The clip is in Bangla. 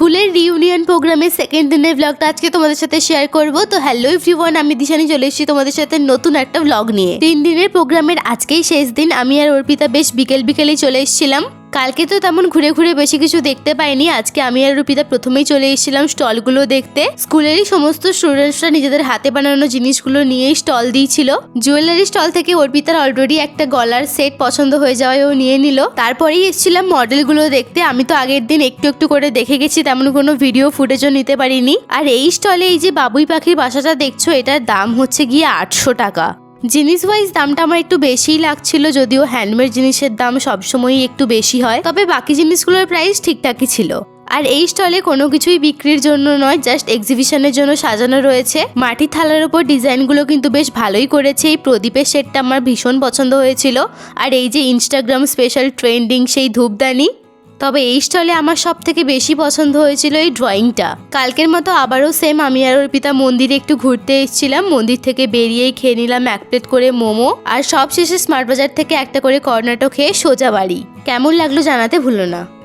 স্কুলের রিউনিয়ন প্রোগ্রামের সেকেন্ড দিনের ব্লগটা আজকে তোমাদের সাথে শেয়ার করব। তো হ্যালো এভরিওয়ান আমি দিশানি, চলে এসেছি তোমাদের সাথে নতুন একটা ব্লগ নিয়ে। তিন দিনের প্রোগ্রামের আজকেই শেষ দিন। আমি আর অর্পিতা বেশ বিকেল বিকেলে চলে এসেছিলাম। কালকে তো তেমন ঘুরে ঘুরে বেশি কিছু দেখতে পাইনি। আজকে আমি আর রুপিতা প্রথমেই চলে এসেছিলাম স্টলগুলো দেখতে। স্কুলেরই সমস্ত স্টুডেন্টসরা নিজেদের হাতে বানানো জিনিসগুলো নিয়েই স্টল দিয়েছিল। জুয়েলারি স্টল থেকে অর্পিতার অলরেডি একটা গলার সেট পছন্দ হয়ে যাওয়ায় ও নিয়ে নিল। তারপরেই এসেছিলাম মডেলগুলো দেখতে। আমি তো আগের দিন একটু একটু করে দেখে গেছি, তেমন কোনো ভিডিও ফুটেজও নিতে পারিনি। আর এই স্টলে এই যে বাবুই পাখির বাসাটা দেখছ, এটার দাম হচ্ছে গিয়ে আটশো টাকা। জিনিস ওয়াইজ দামটা আমার একটু বেশিই লাগছিল যদিও হ্যান্ডমেড জিনিসের দাম সবসময়ই একটু বেশি হয়। তবে বাকি জিনিসগুলোর প্রাইস ঠিকঠাকই ছিল। আর এই স্টলে কোনো কিছুই বিক্রির জন্য নয় জাস্ট এক্সিবিশনের জন্য সাজানো রয়েছে। মাটির থালার উপর ডিজাইনগুলো কিন্তু বেশ ভালোই করেছে। এই প্রদীপের সেটটা আমার ভীষণ পছন্দ হয়েছিল। আর এই যে ইনস্টাগ্রাম স্পেশাল ট্রেন্ডিং সেই ধূপদানি তবে এই স্টলে আমার সব থেকে বেশি পছন্দ হয়েছিল এই ড্রয়িংটা। কালকের মতো আবারও সেম আমি আর অর্পিতা মন্দিরে একটু ঘুরতে এসেছিলাম, মন্দির থেকে বেরিয়েই খেয়ে নিলাম এক প্লেট করে মোমো আর সব শেষে স্মার্ট বাজার থেকে একটা করে কর্নাটো খেয়ে সোজা বাড়ি। কেমন লাগল জানাতে ভুলো না।